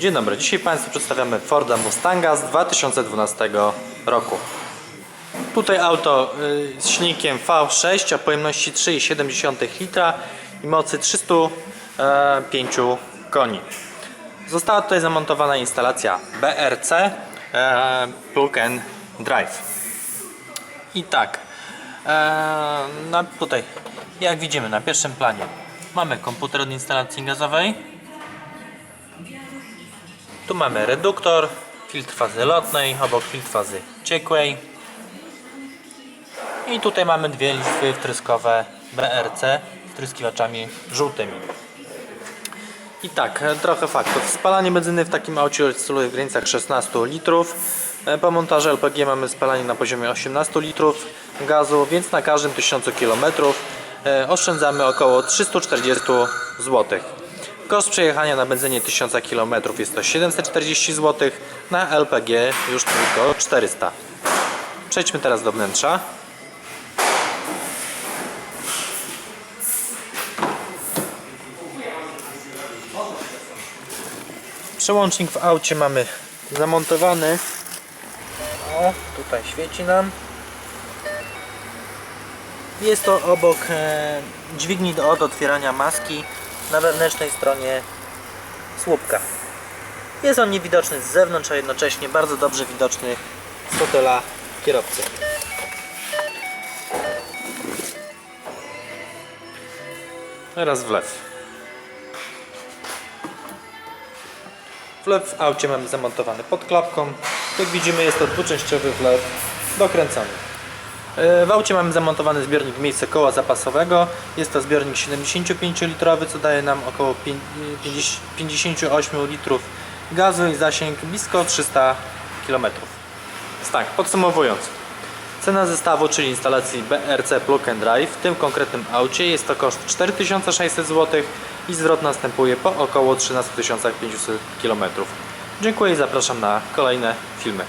Dzień dobry, dzisiaj Państwu przedstawiamy Forda Mustanga z 2012 roku. Tutaj auto y, z silnikiem V6 o pojemności 3,7 litra i mocy 305 koni. Została tutaj zamontowana instalacja BRC e, Plug and Drive. I tak, e, na, tutaj jak widzimy na pierwszym planie mamy komputer od instalacji gazowej. Tu mamy reduktor, filtr fazy lotnej, obok filtr fazy ciekłej. I tutaj mamy dwie listwy wtryskowe BRC wtryskiwaczami żółtymi. I tak, trochę faktów. Spalanie benzyny w takim aucie oscyluje w granicach 16 litrów. E, Po montażu LPG mamy spalanie na poziomie 18 litrów gazu, więc na każdym 1000 km e, oszczędzamy około 340 zł. Koszt przejechania na benzynie 1000 km jest to 740 zł, na LPG już tylko 400. Przejdźmy teraz do wnętrza. Przełącznik w aucie mamy zamontowany. O, tutaj świeci nam. Jest to obok e, dźwigni do, od otwierania maski na wewnętrznej stronie słupka. Jest on niewidoczny z zewnątrz, a jednocześnie bardzo dobrze widoczny z fotela kierowcy. Teraz wlew. Wlew w aucie mamy zamontowany pod klapką. Jak widzimy jest to dwuczęściowy wlew dokręcony. E, W aucie mamy zamontowany zbiornik w miejsce koła zapasowego. Jest to zbiornik 75-litrowy, co daje nam około pię- 50 58 litrów gazu i zasięg blisko 300 km. Więc tak, podsumowując. Cena zestawu, czyli instalacji BRC Plug and Drive w tym konkretnym aucie jest to koszt 4600 zł i zwrot następuje po około 13 500 km. Dziękuję i zapraszam na kolejne filmy.